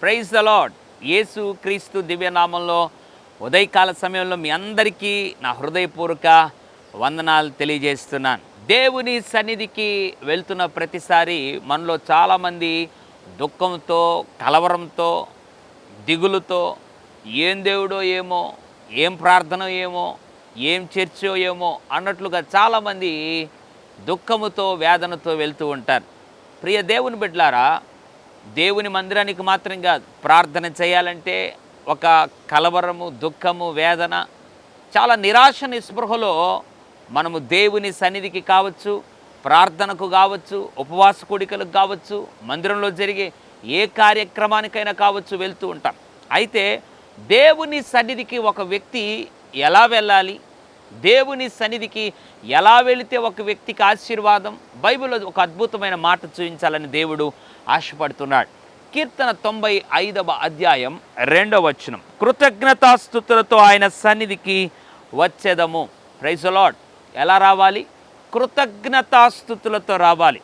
Praise the lord యేసు క్రీస్తు దివ్యనామంలో ఉదయకాల సమయంలో మీ అందరికీ నా హృదయపూర్వక వందనాలు తెలియజేస్తున్నాను. దేవుని సన్నిధికి వెళ్తున్న ప్రతిసారి మనలో చాలామంది దుఃఖంతో కలవరంతో దిగులుతో ఏం దేవుడో ఏమో ఏం ప్రార్థన ఏమో ఏం చర్చో ఏమో అన్నట్లుగా చాలామంది దుఃఖముతో వేదనతో వెళ్తూ ఉంటారు. ప్రియ దేవుని బిడ్డలారా దేవుని మందిరానికి మాత్రం కాదు ప్రార్థన చేయాలంటే ఒక కలవరము దుఃఖము వేదన చాలా నిరాశ నిస్పృహలో మనము దేవుని సన్నిధికి కావచ్చు ప్రార్థనకు కావచ్చు ఉపవాస కోడికలకు కావచ్చు మందిరంలో జరిగే ఏ కార్యక్రమానికైనా కావచ్చు వెళ్తూ ఉంటాం. అయితే దేవుని సన్నిధికి ఒక వ్యక్తి ఎలా వెళ్ళాలి? దేవుని సన్నిధికి ఎలా వెళితే ఒక వ్యక్తికి ఆశీర్వాదం బైబిల్లో ఒక అద్భుతమైన మాట చూపించాలని దేవుడు ఆశపడుతున్నాడు. కీర్తన తొంభై ఐదవ అధ్యాయం రెండవ వచనం. కృతజ్ఞతాస్థుతులతో ఆయన సన్నిధికి వచ్చేదము. ప్రైజలాడ్ ఎలా రావాలి? కృతజ్ఞతాస్థుతులతో రావాలి.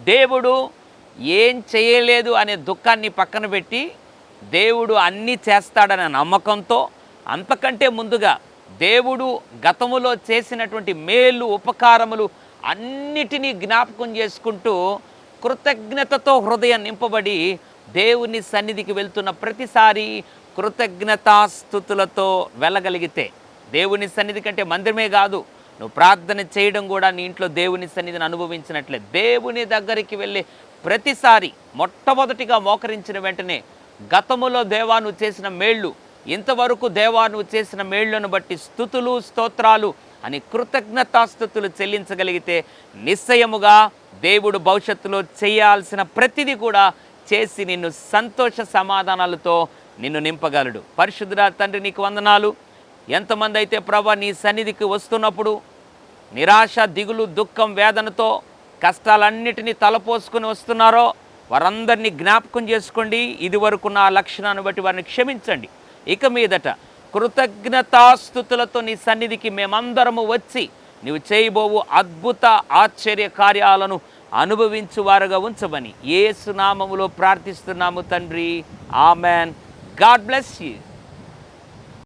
దేవుడు ఏం చేయలేదు అనే దుఃఖాన్ని పక్కన పెట్టి దేవుడు అన్నీ చేస్తాడనే నమ్మకంతో అంతకంటే ముందుగా దేవుడు గతములో చేసినటువంటి మేలు ఉపకారములు అన్నిటినీ జ్ఞాపకం చేసుకుంటూ కృతజ్ఞతతో హృదయం నింపబడి దేవుని సన్నిధికి వెళ్తున్న ప్రతిసారి కృతజ్ఞతాస్థుతులతో వెళ్ళగలిగితే దేవుని సన్నిధి కంటే మందిరమే కాదు. నువ్వు ప్రార్థన చేయడం కూడా నీ ఇంట్లో దేవుని సన్నిధిని అనుభవించినట్లే. దేవుని దగ్గరికి వెళ్ళి ప్రతిసారి మొట్టమొదటిగా మోకరించిన వెంటనే గతములో దేవా నువ్వు చేసిన మేళ్ళు ఇంతవరకు దేవా నువ్వు చేసిన మేళ్ళను బట్టి స్థుతులు స్తోత్రాలు అని కృతజ్ఞతాస్థుతులు చెల్లించగలిగితే నిశ్చయముగా దేవుడు భవిష్యత్తులో చేయాల్సిన ప్రతిదీ కూడా చేసి నిన్ను సంతోష సమాధానాలతో నిన్ను నింపగలడు. పరిశుద్ధుడా తండ్రి నీకు వందనాలు. ఎంతమంది అయితే ప్రభా నీ సన్నిధికి వస్తున్నప్పుడు నిరాశ దిగులు దుఃఖం వేదనతో కష్టాలన్నిటినీ తలపోసుకుని వస్తున్నారో వారందరినీ జ్ఞాపకం చేసుకోండి. ఇదివరకు నా లక్షణాన్ని బట్టి వారిని క్షమించండి. ఇక మీదట కృతజ్ఞతాస్థుతులతో నీ సన్నిధికి మేమందరము వచ్చి నీవు చేయబోవు అద్భుత ఆశ్చర్య కార్యాలను అనుభవించువారుగా ఉంచమని ఏసునామములో ప్రార్థిస్తున్నాము తండ్రి. ఆమెన్. God bless you.